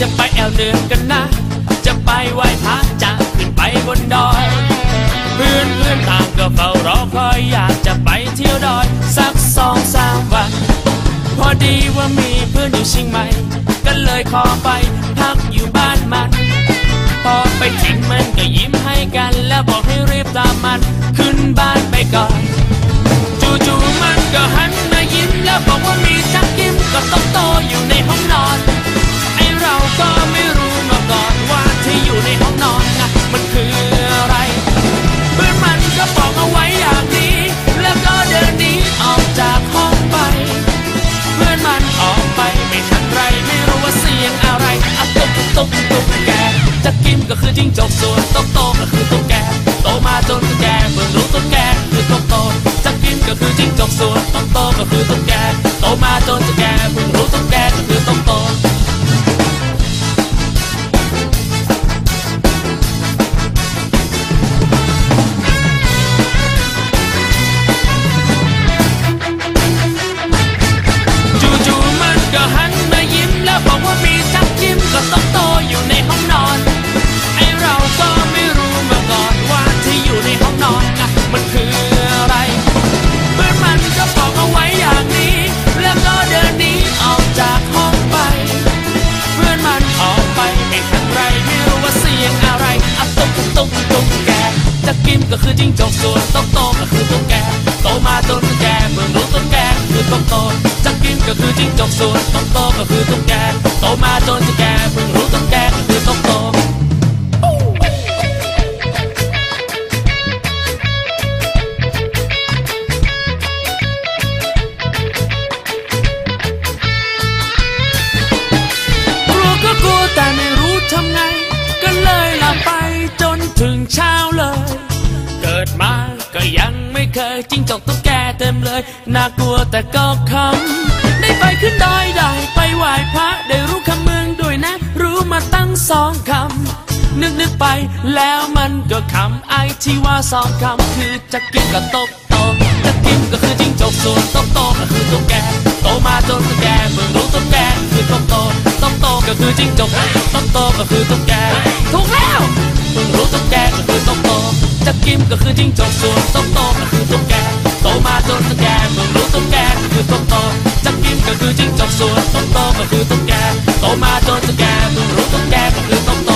จะไปแอวเหนือกันนะ จะไปไหว้พระจะขึ้นไปบนดอย เพื่อนเพื่อนต่างก็เฝ้ารอคอยอยากจะไปเที่ยวดอย สักสองสามวัน พอดีว่ามีเพื่อนอยู่เชียงใหม่ก็เลยขอไปพักอยู่บ้านมัน พอไปถึงมันก็ยิ้มให้กัน แล้วบอกให้รีบตามมัน ขึ้นบ้านไปก่อน จะกินก็คือจิ้งจกส่วนตุ๊กโตก็คือตุ๊กแกโตมาจนตุ๊กแกเพิ่งรู้ตุ๊กแกคือตุ๊กโตจะกินก็คือจิ้งจกส่วนตุ๊กโตก็คือตุ๊กแกโตมาจนตุ๊กแกเพิ่งรู้ตุ๊กแกก็คือ มาจนตุ๊กแกเมื่อรู้ตุ๊กแกคือตุ๊กโตจะกินก็คือจิ้งจกส่วนตุ๊กโตก็คือตุ๊กแกโตมาจนตุ๊กแกเพิ่งรู้ตุ๊กแกก็คือตุ๊กโตกลัวก็กลัวแต่ไม่รู้ทำไงก็เลยลับไปจนถึงเช้า จิ้งจกตุ๊กแกเต็มเลย น่ากลัวแต่ก็คำได้ไปขึ้นดอยได้ไปไหว้พระได้รู้คำเมืองด้วยนะ รู้มาตั้งสองคำ นึกนึกไปแล้วมันก็คำไอที่ว่าสองคำคือจะกินกับตกโตจะกินก็คือจิ้งจกส่วนตกโตก็คือตุ๊กแกโตมาจนตุ๊กแกเพิ่งรู้ตุ๊กแกคือตกโตตกโตก็คือจิ้งจกตกโตก็คือตุ๊กแกถูกแล้วเพิ่งรู้ตุ๊กแกก็คือตกโตจะกินก็คือจิ้งจกส่วนตกโตก็ คือตุ๊กแกโตมาจนตุ๊กแกมึงรู้ตุ๊กแกก็คือตกโตจะกินก็คือจิ้งจกส่วนตกโตก็คือตุ๊กแกโตมาจนตุ๊กแกมึงรู้ตุ๊กแกก็คือต้นโต